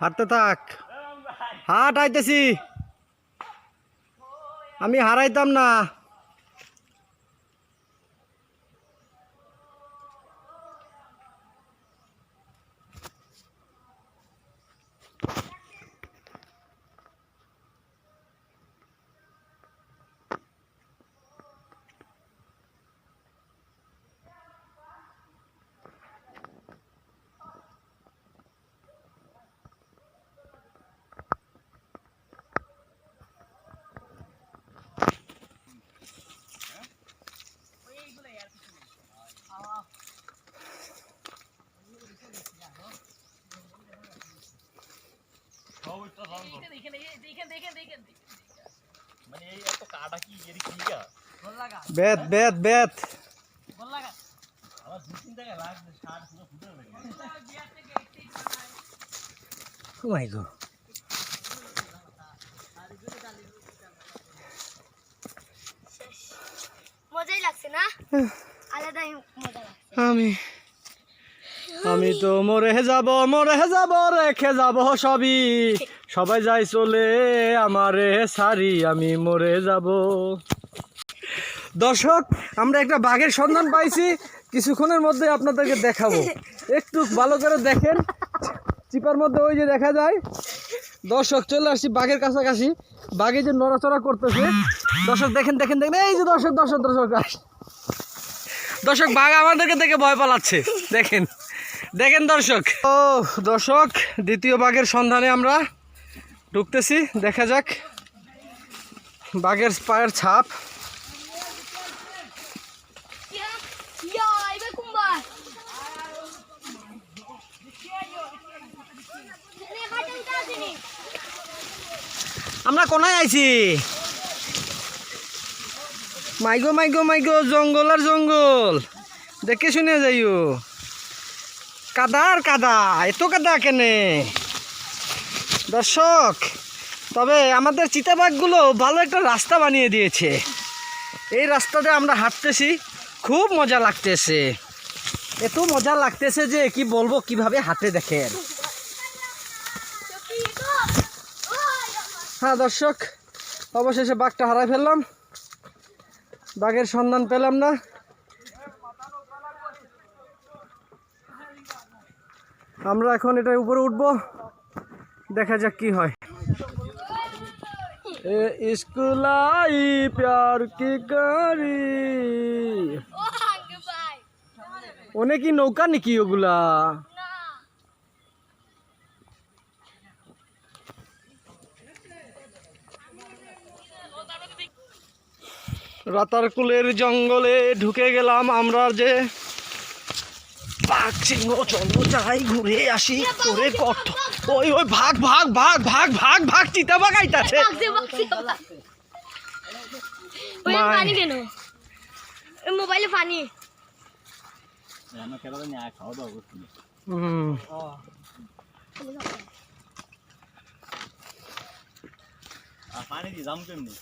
হাঁটতে থাক। হাট আইতেছি। আমি হারাইতাম না। বেত বেত বেত। মাই গো। মজাই লাগছে না? আলাদাই মজা লাগছে। আমি আমি তো মরে যাব মরে যাব, রেখে যাব সবই। সবাই যাই চলে, আমারে সারি আমি মরে যাব। দর্শক, আমরা একটা বাঘের সন্ধান পাইছি। কিছুক্ষণের মধ্যে আপনাদেরকে দেখাবো। একটু ভালো করে দেখেন। চিপার মধ্যে ওই যে দেখা যায়। দর্শক, চলে আসছি বাঘের কাছাকাছি। বাঘে যে নড়াচড়া করতেছে। দর্শক, দেখেন দেখেন দেখেন। এই যে দর্শক দর্শক দর্শক। দর্শক, বাঘ আমাদেরকে দেখে ভয় পালাচ্ছে। দেখেন। দেখেন দর্শক। ও, দর্শক, দ্বিতীয় বাঘের সন্ধানে আমরা ঢুকতেছি। দেখা যাক বাঘের পায়ের ছাপ। আমরা কোনায় আইছি? মাইগো মাইগো মাইগো, জঙ্গল আর জঙ্গল। দেখে শুনে যাইও। কাদা আর কাদা, এত কাদা কেনে? দর্শক, তবে আমাদের চিতাবাঘগুলো ভালো একটা রাস্তা বানিয়ে দিয়েছে। এই রাস্তাতে আমরা হাঁটতেছি, খুব মজা লাগতেছে। এত মজা লাগতেছে যে কি বলব, কীভাবে হাঁটে দেখেন। হ্যাঁ দর্শক, অবশেষে বাঘটা হারাই ফেললাম। বাঘের সন্ধান পেলাম না। আমরা এখন এটার উপরে উঠবো। দেখা যাক কি হয়। প্যার কি করি? ও আগে ভাই অনেকই নৌকা নাকি ওগুলা? না রাতারকুলের জঙ্গলে ঢুকে গেলাম আমরা যে বাঘ সিংহ চলো যাই ঘুরে আসি করে কত ওই ওই ভাগ ভাগ ভাগ ভাগ ভাগ ভাগ চিতা বাঘ আইতাছে। পানি কেন? ওই মোবাইলে পানি। হুম পানি দিয়ে দাম কেমনি?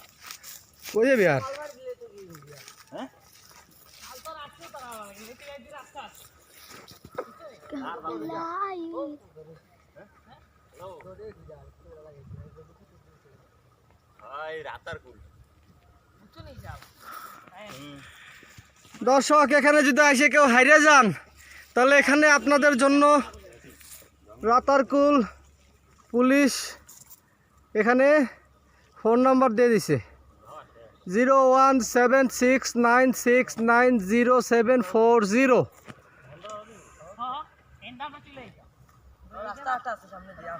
কই যাবি আর? দর্শক, এখানে যদি এসে কেউ হাইরে যান, তাহলে এখানে আপনাদের জন্য রাতারকুল পুলিশ এখানে ফোন নাম্বার দিয়ে দিছে। Zero one seven six nine six nine zero seven four zero. রাস্তা আছে সামনে দিয়া